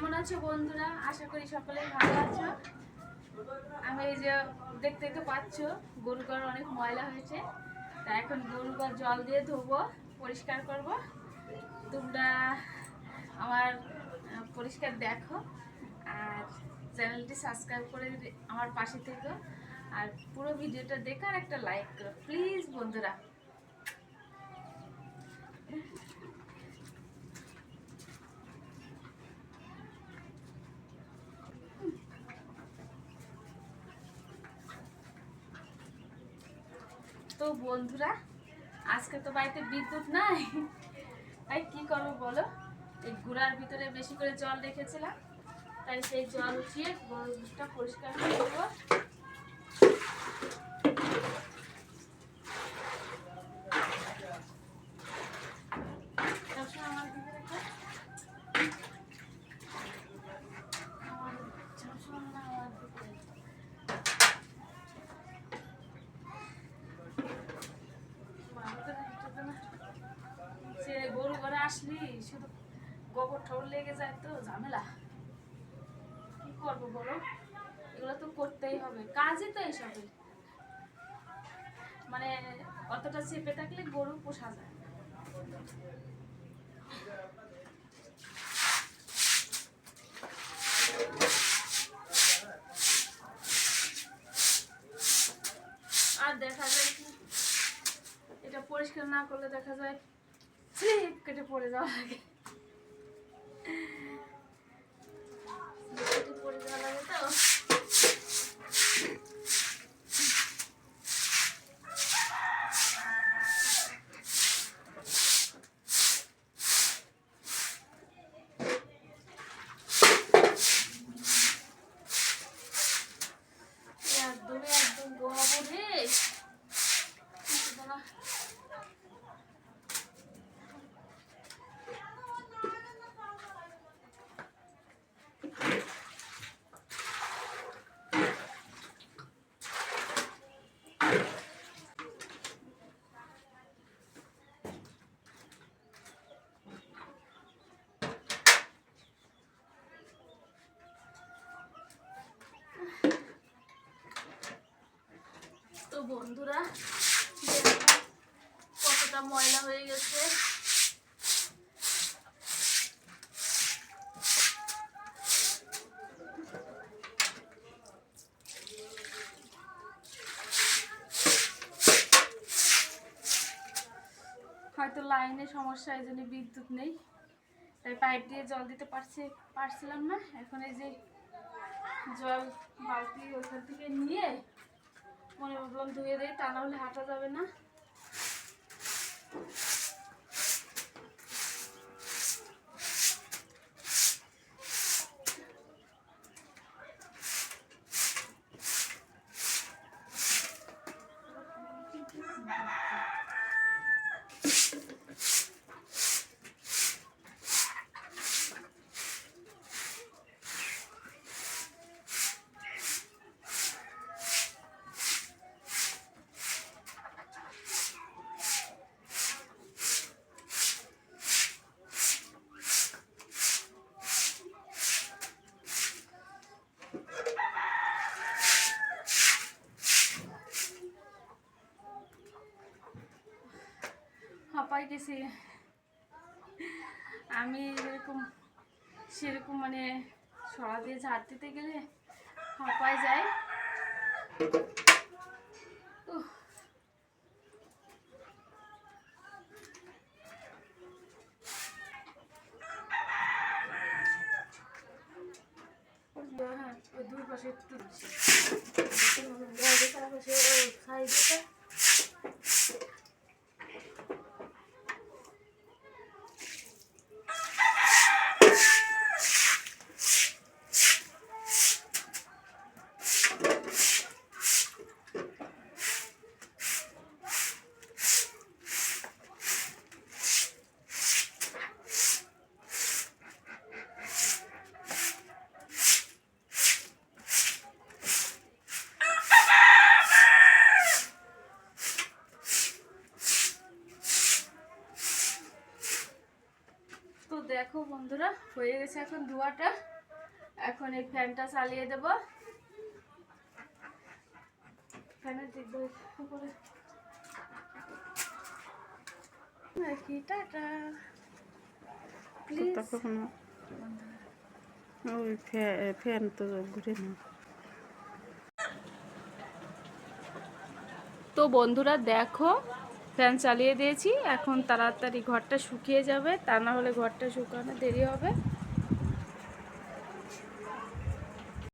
কেমন আছো বন্ধুরা? আশা করি সকলেই ভালো আছো। আমি এই যে দেখতে দেখতে পাচ্ছ গরু ঘর অনেক ময়লা হয়েছে। তা এখন গরু ঘর জল দিয়ে ধোবো, পরিষ্কার করব। তোমরা আমার পরিষ্কার দেখো। আর চ্যানেলটি সাবস্ক্রাইব করে আমার পাশে থেকো। আর পুরো ভিডিওটা দেখার একটা লাইক করো। প্লিজ বন্ধুরা। তো বন্ধুরা, আজকে তো বাড়িতে বিদ্যুৎ নাই। তাই কি করব বলো? এই গুড়ার ভিতরে বেশি করে জল রেখেছিলাম, তাই সেই জল উঠিয়ে গরুটা পরিষ্কার করে দেবো সবসময় আমার দিকে রেখো। আমার- সবসময় না আমার দিকে রেখো। সে গরু ঘরে আসলি? শুধু গোবর ঠোর লেগে যায় তো, ঝামেলা। কি করব বলো? এগুলো তো করতেই হবে। কাজই তো এইসবে মানে অতটা চেপে থাকলে গরু পোষা যায় আর দেখা যায় কি? এটা পরিষ্কার না করলে দেখা যায় স্লিপ কেটে পড়ে যাওয়া লাগে পড়ে যাওয়া লাগে তো বন্ধুরা কতটা ময়লা হয়ে গেছে। হয়তো লাইনে সমস্যা, এই জন্য বিদ্যুৎ নেই। তাই পাইপ দিয়ে জল দিতে পারছি পারছিলাম না। এখন এই যে জল বালতি ওখান থেকে নিয়ে ধুয়ে দেয় তা না হলে হাঁটা যাবে না। হাঁপাই গেছি আমি এরকম, সেরকম মানে সরা দিয়ে ঝাড় দিতে গেলে হাঁপাই যায় হ্যাঁ দুই পাশে একটু সাইডে দেখো বন্ধুরা হয়ে গেছে এখন ধোয়াটা। এখন এই ফ্যানটা চালিয়ে দেব। ফ্যানের দিক উপরে কি টাটা। প্লিজ ওই ফ্যা- ফ্যান তো ঘুরে না। তো বন্ধুরা দেখো ফ্যান চালিয়ে দিয়েছি। এখন তাড়াতাড়ি ঘরটা শুকিয়ে যাবে। তা না হলে ঘরটা শুকানো দেরি হবে।